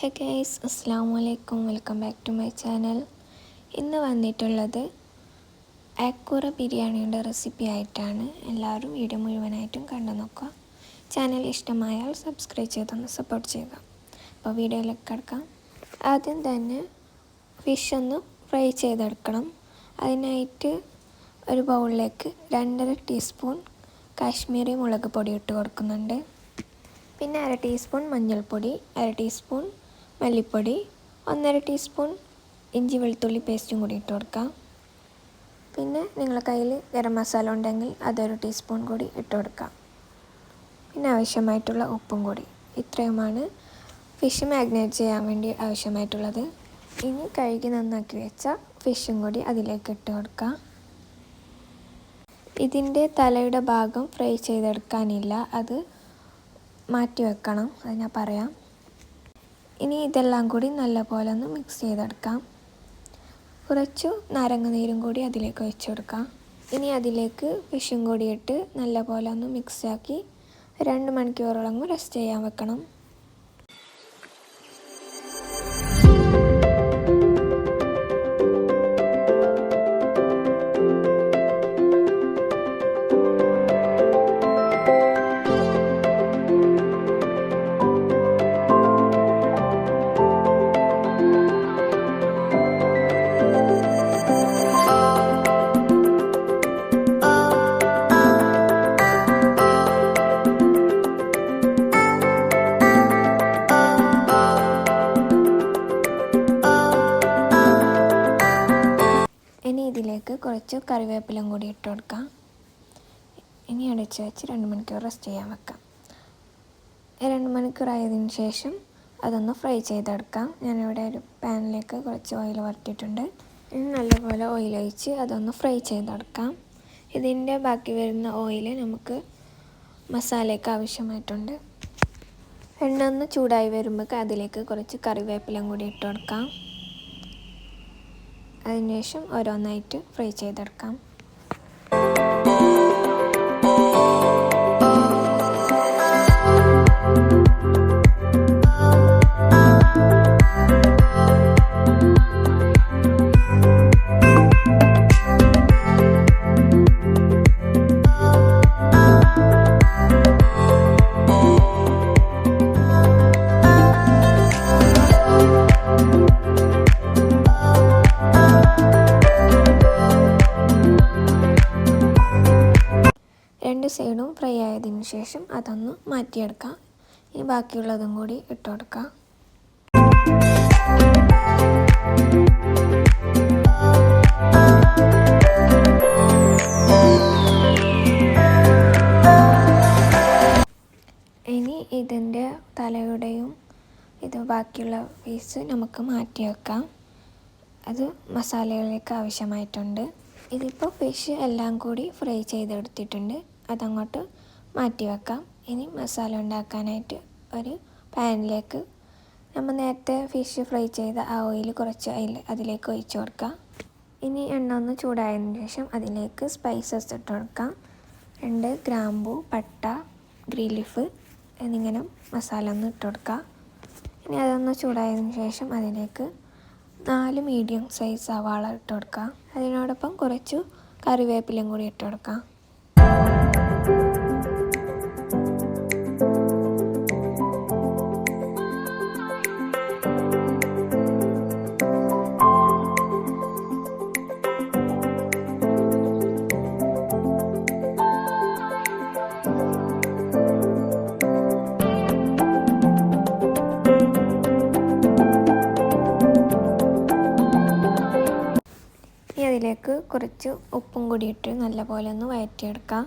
ഹേ guys അസ്സാം വലൈക്കും welcome back to my channel ഇന്ന് വന്നിട്ടുള്ളത് ആക്കൂറ ബിരിയാണിയുടെ റെസിപ്പി ആയിട്ടാണ്. എല്ലാവരും വീഡിയോ മുഴുവനായിട്ടും കണ്ടു നോക്കുക. ചാനൽ ഇഷ്ടമായാൽ സബ്സ്ക്രൈബ് ചെയ്തൊന്ന് സപ്പോർട്ട് ചെയ്യുക. അപ്പോൾ വീഡിയോയിലേക്ക് കിടക്കാം. ആദ്യം തന്നെ ഫിഷ് ഒന്ന് ഫ്രൈ ചെയ്തെടുക്കണം. അതിനായിട്ട് ഒരു ബൗളിലേക്ക് രണ്ടര ടീസ്പൂൺ കാശ്മീരി മുളക് പൊടി ഇട്ട് കൊടുക്കുന്നുണ്ട്. പിന്നെ അര ടീസ്പൂൺ മഞ്ഞൾപ്പൊടി അര ടീസ്പൂൺ മല്ലിപ്പൊടി ഒന്നര ടീസ്പൂൺ ഇഞ്ചി വെളുത്തുള്ളി പേസ്റ്റും കൂടി ഇട്ട് കൊടുക്കാം. പിന്നെ നിങ്ങളുടെ കയ്യിൽ ഗരം മസാല ഉണ്ടെങ്കിൽ അതൊരു ടീസ്പൂൺ കൂടി ഇട്ട് കൊടുക്കാം. പിന്നെ ആവശ്യമായിട്ടുള്ള ഉപ്പും കൂടി. ഇത്രയുമാണ് ഫിഷ് മാഗ്നേറ്റ് ചെയ്യാൻ വേണ്ടി ആവശ്യമായിട്ടുള്ളത്. ഇനി കഴുകി നന്നാക്കി വെച്ച ഫിഷും കൂടി അതിലേക്ക് ഇട്ട് കൊടുക്കാം. ഇതിന്റെ തലയുടെ ഭാഗം ഫ്രൈ ചെയ്തെടുക്കാനില്ല. അത് മാറ്റി വെക്കണം. അത് ഞാൻ പറയാം. ഇനി ഇതെല്ലാം കൂടി നല്ലപോലെ ഒന്ന് മിക്സ് ചെയ്തെടുക്കാം. കുറച്ചു നാരങ്ങ നീരും കൂടി അതിലേക്ക് ഒഴിച്ചു കൊടുക്കാം. ഇനി അതിലേക്ക് ഫിഷും കൂടി ഇട്ട് നല്ലപോലെ ഒന്ന് മിക്സാക്കി രണ്ട് മണിക്കൂറോളം റെസ്റ്റ് ചെയ്യാൻ വെക്കണം. കുറച്ച് കറിവേപ്പിലും കൂടി ഇട്ട് കൊടുക്കാം. ഇനി അടച്ച് വെച്ച് രണ്ട് മണിക്കൂർ റെസ്റ്റ് ചെയ്യാൻ വെക്കാം. രണ്ട് മണിക്കൂർ ആയതിനു ശേഷം അതൊന്ന് ഫ്രൈ ചെയ്തെടുക്കാം. ഞാനിവിടെ ഒരു പാനിലേക്ക് കുറച്ച് ഓയിൽ ഇനി നല്ലപോലെ ഓയിൽ ഒഴിച്ച് അതൊന്ന് ഫ്രൈ ചെയ്തെടുക്കാം. ഇതിന്റെ ബാക്കി വരുന്ന ഓയിൽ നമുക്ക് മസാലയ്ക്ക് ആവശ്യമായിട്ടുണ്ട്. എണ്ണ ഒന്ന് ചൂടായി വരുമ്പോൾ അതിലേക്ക് കുറച്ച് കറിവേപ്പിലും കൂടി ഇട്ട് കൊടുക്കാം. അതിനുശേഷം ഓരോന്നായിട്ട് ഫ്രൈ ചെയ്തെടുക്കാം. സൈഡും ഫ്രൈ ആയതിന് ശേഷം അതൊന്ന് മാറ്റിയെടുക്കാം. ഇനി ബാക്കിയുള്ളതും കൂടി ഇട്ട് കൊടുക്കാം ഇനി ഇതിന്റെ തലയുടെയും ഇത് ബാക്കിയുള്ള പീസ് നമുക്ക് മാറ്റി വെക്കാം അത് മസാലകളിലേക്ക് ആവശ്യമായിട്ടുണ്ട്. ഇതിപ്പോൾ ഫിഷ് എല്ലാം കൂടി ഫ്രൈ ചെയ്തെടുത്തിട്ടുണ്ട്. അതങ്ങോട്ട് മാറ്റി വെക്കാം. ഇനി മസാല ഉണ്ടാക്കാനായിട്ട് ഒരു പാനിലേക്ക് നമ്മൾ നേരത്തെ ഫിഷ് ഫ്രൈ ചെയ്ത ആ ഓയിൽ കുറച്ച് അതിൽ അതിലേക്ക് ഒഴിച്ചു കൊടുക്കാം. ഇനി എണ്ണ ഒന്ന് ചൂടായതിന് ശേഷം അതിലേക്ക് സ്പൈസസ് ഇട്ട് കൊടുക്കാം. രണ്ട് ഗ്രാമ്പു പട്ട ഗ്രീൻ ലീഫ് എന്നിങ്ങനെ മസാല ഒന്ന് ഇട്ട് കൊടുക്കാം. ഇനി അതൊന്ന് ചൂടായതിന് ശേഷം അതിലേക്ക് നാല് മീഡിയം സൈസ് സവാള ഇട്ട് കൊടുക്കാം. അതിനോടൊപ്പം കുറച്ച് കറിവേപ്പിലയും കൂടി ഇട്ട് കൊടുക്കാം. കുറച്ച് ഉപ്പും കൂടി ഇട്ട് നല്ലപോലെ ഒന്ന് വഴറ്റിയെടുക്കാം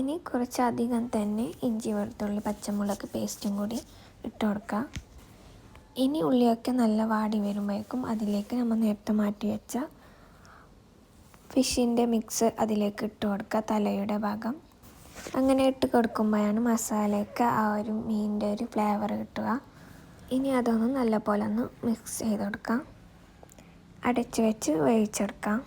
ഇനി കുറച്ചധികം തന്നെ ഇഞ്ചി വെളുത്തുള്ളി പച്ചമുളക് പേസ്റ്റും കൂടി ഇട്ട് കൊടുക്കാം. ഇനി ഉള്ളിയൊക്കെ നല്ല വാടി വരുമ്പോഴേക്കും അതിലേക്ക് നമ്മൾ നേരത്തെ മാറ്റി വെച്ച ഫിഷിന്റെ മിക്സ് അതിലേക്ക് ഇട്ട് കൊടുക്കുക തലയുടെ ഭാഗം. അങ്ങനെ ഇട്ട് കൊടുക്കുമ്പോഴാണ് മസാലയൊക്കെ ആ ഒരു മീനിന്റെ ഒരു ഫ്ലേവർ കിട്ടുക. ഇനി അതൊന്ന് നല്ലപോലെ ഒന്ന് മിക്സ് ചെയ്ത് കൊടുക്കാം. അടച്ച് വെച്ച് വേവിച്ചെടുക്കാം.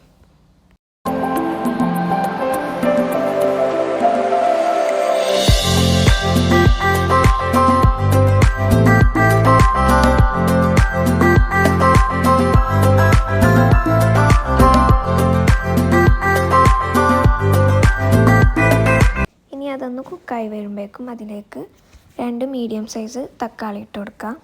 വരുമ്പോഴേക്കും അതിലേക്ക് രണ്ട് മീഡിയം സൈസ് തക്കാളി ഇട്ട് കൊടുക്കാം.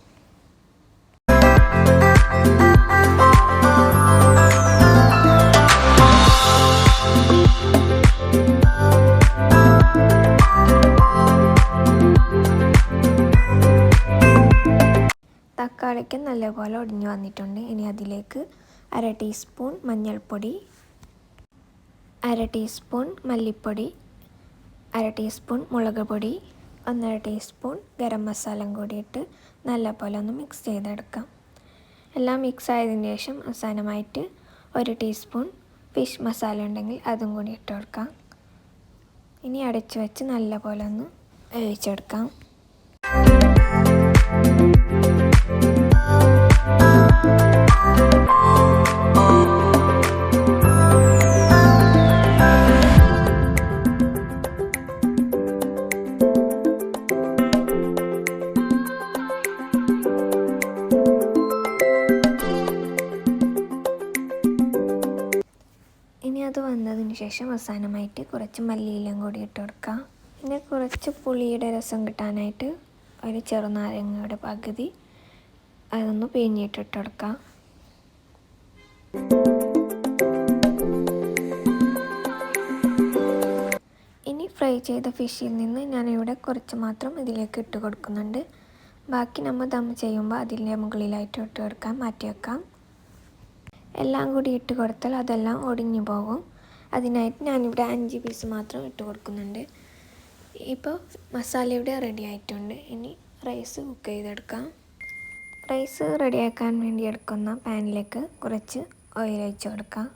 തക്കാളിക്ക് നല്ലപോലെ ഒടിഞ്ഞു വന്നിട്ടുണ്ട്. ഇനി അതിലേക്ക് അര ടീസ്പൂൺ മഞ്ഞൾപ്പൊടി അര ടീസ്പൂൺ മല്ലിപ്പൊടി അര ടീസ്പൂൺ മുളക് പൊടി ഒന്നര ടീസ്പൂൺ ഗരം മസാലയും കൂടിയിട്ട് നല്ലപോലെ ഒന്ന് മിക്സ് ചെയ്തെടുക്കാം. എല്ലാം മിക്സ് ആയതിന് ശേഷം അവസാനമായിട്ട് ഒരു ടീസ്പൂൺ ഫിഷ് മസാല ഉണ്ടെങ്കിൽ അതും കൂടി ഇട്ട് കൊടുക്കാം. ഇനി അടച്ചു വെച്ച് നല്ലപോലെ ഒന്ന് വേവിച്ചെടുക്കാം. ശേഷം അവസാനമായിട്ട് കുറച്ച് മല്ലിയിലും കൂടി ഇട്ട് കൊടുക്കാം പിന്നെ കുറച്ച് പുളിയുടെ രസം കിട്ടാനായിട്ട് ഒരു ചെറുനാരങ്ങയുടെ പകുതി അതൊന്ന് പിഴിഞ്ഞിട്ടിട്ട് കൊടുക്കാം ഇനി ഫ്രൈ ചെയ്ത ഫിഷിൽ നിന്ന് ഞാനിവിടെ കുറച്ച് മാത്രം ഇതിലേക്ക് ഇട്ട് കൊടുക്കുന്നുണ്ട്. ബാക്കി നമ്മൾ ദം ചെയ്യുമ്പോൾ അതിന്റെ മുകളിലായിട്ട് ഇട്ട് കൊടുക്കാൻ മാറ്റി വെക്കാം. എല്ലാം കൂടി ഇട്ട് കൊടുത്താൽ അതെല്ലാം ഒടിഞ്ഞു പോകും. അതിനായിട്ട് ഞാനിവിടെ അഞ്ച് പീസ് മാത്രം ഇട്ട് കൊടുക്കുന്നുണ്ട്. ഇപ്പോൾ മസാല ഇവിടെ റെഡി ആയിട്ടുണ്ട്. ഇനി റൈസ് കുക്ക് ചെയ്തെടുക്കാം. റൈസ് റെഡിയാക്കാൻ വേണ്ടി എടുക്കുന്ന പാനിലേക്ക് കുറച്ച് ഓയിൽ ഒഴിച്ച് കൊടുക്കാം.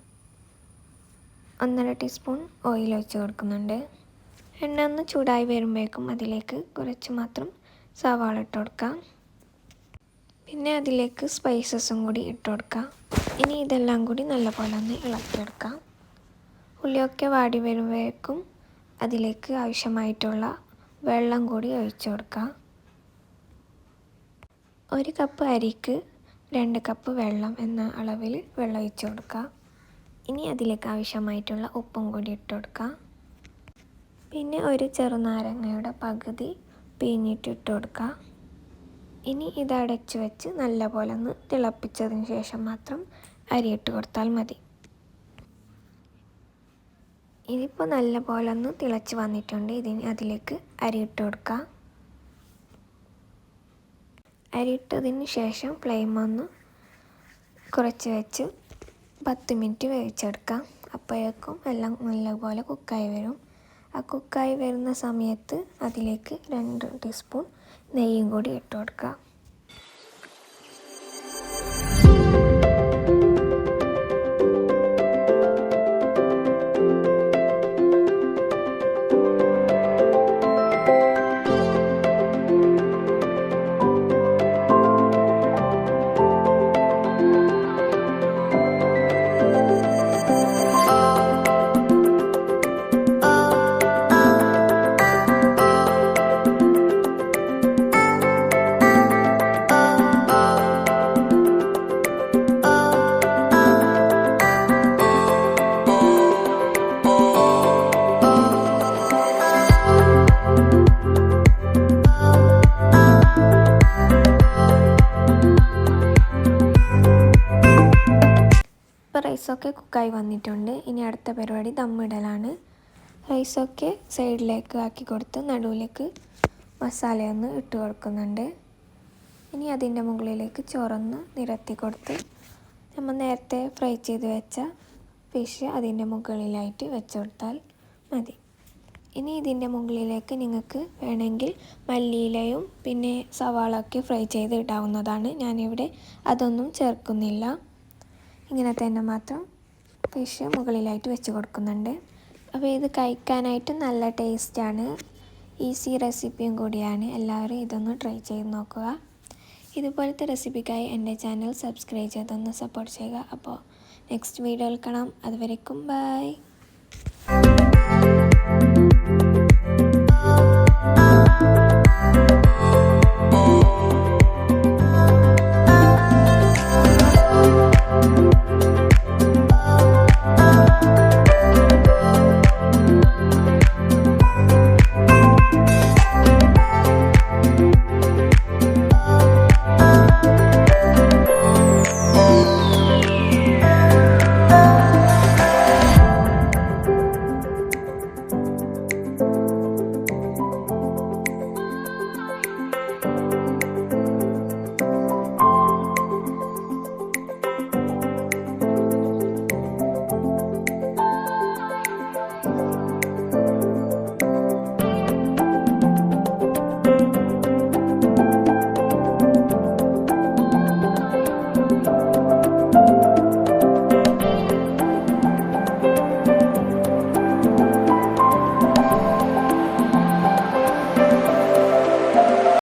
ഒന്നര ടീസ്പൂൺ ഓയിൽ ഒഴിച്ച് കൊടുക്കുന്നുണ്ട്. എണ്ണ ഒന്ന് ചൂടായി വരുമ്പോഴേക്കും അതിലേക്ക് കുറച്ച് മാത്രം സവാള ഇട്ട് കൊടുക്കാം. പിന്നെ അതിലേക്ക് സ്പൈസസും കൂടി ഇട്ട് കൊടുക്കാം. ഇനി ഇതെല്ലാം കൂടി നല്ലപോലെ ഒന്ന് ഇളക്കിയെടുക്കാം ഉള്ളിയൊക്കെ വാടി വരുമ്പോഴേക്കും അതിലേക്ക് ആവശ്യമായിട്ടുള്ള വെള്ളം കൂടി ഒഴിച്ചു കൊടുക്കാം. ഒരു കപ്പ് അരിക്ക് രണ്ട് കപ്പ് വെള്ളം എന്ന അളവിൽ വെള്ളം ഒഴിച്ചു കൊടുക്കുക ഇനി അതിലേക്ക് ആവശ്യമായിട്ടുള്ള ഉപ്പും കൂടി ഇട്ട് കൊടുക്കാം. പിന്നെ ഒരു ചെറുനാരങ്ങയുടെ പകുതി പിഴിഞ്ഞിട്ട് കൊടുക്കുക ഇനി ഇത് അടച്ചു വെച്ച് നല്ലപോലെ ഒന്ന് തിളപ്പിച്ചതിന് ശേഷം മാത്രം അരിയിട്ട് കൊടുത്താൽ മതി. ഇതിപ്പോൾ നല്ല പോലെ ഒന്ന് തിളച്ച് വന്നിട്ടുണ്ട്. ഇതിന് അതിലേക്ക് അരിയിട്ട് കൊടുക്കാം. അരിയിട്ടതിന് ശേഷം ഫ്ലെയിം ഒന്ന് കുറച്ച് വെച്ച് പത്ത് മിനിറ്റ് വേവിച്ചെടുക്കാം. അപ്പോഴേക്കും എല്ലാം നല്ലപോലെ കുക്കായി വരും. ആ കുക്കായി വരുന്ന സമയത്ത് അതിലേക്ക് രണ്ട് ടീസ്പൂൺ നെയ്യും കൂടി ഇട്ട് കൊടുക്കുക റൈസൊക്കെ കുക്കായി വന്നിട്ടുണ്ട്. ഇനി അടുത്ത പരിപാടി ദമ്മിടലാണ്. റൈസൊക്കെ സൈഡിലേക്ക് ആക്കി കൊടുത്ത് നടുവിലേക്ക് മസാലയൊന്ന് ഇട്ട് കൊടുക്കുന്നുണ്ട്. ഇനി അതിന്റെ മുകളിലേക്ക് ചോറൊന്ന് നിരത്തി കൊടുത്ത് നമ്മൾ നേരത്തെ ഫ്രൈ ചെയ്ത് വെച്ച ഫിഷ് അതിന്റെ മുകളിലായിട്ട് വെച്ച് കൊടുത്താൽ മതി. ഇനി ഇതിന്റെ മുകളിലേക്ക് നിങ്ങൾക്ക് വേണമെങ്കിൽ മല്ലിയിലയും പിന്നെ സവാള ഒക്കെ ഫ്രൈ ചെയ്ത് ഇടാവുന്നതാണ്. ഞാനിവിടെ അതൊന്നും ചേർക്കുന്നില്ല. ഇങ്ങനെ തന്നെ മാത്രം ഫിഷ് മുകളിലായിട്ട് വെച്ച് കൊടുക്കുന്നുണ്ട്. അപ്പോൾ ഇത് കഴിക്കാനായിട്ട് നല്ല ടേസ്റ്റാണ് ഈസി റെസിപ്പിയും കൂടിയാണ്. എല്ലാവരും ഇതൊന്ന് ട്രൈ ചെയ്ത് നോക്കുക. ഇതുപോലത്തെ റെസിപ്പിക്കായി എന്റെ ചാനൽ സബ്സ്ക്രൈബ് ചെയ്തൊന്ന് സപ്പോർട്ട് ചെയ്യുക. അപ്പോൾ നെക്സ്റ്റ് വീഡിയോയിൽ കാണാം. അതുവരേക്കും ബൈ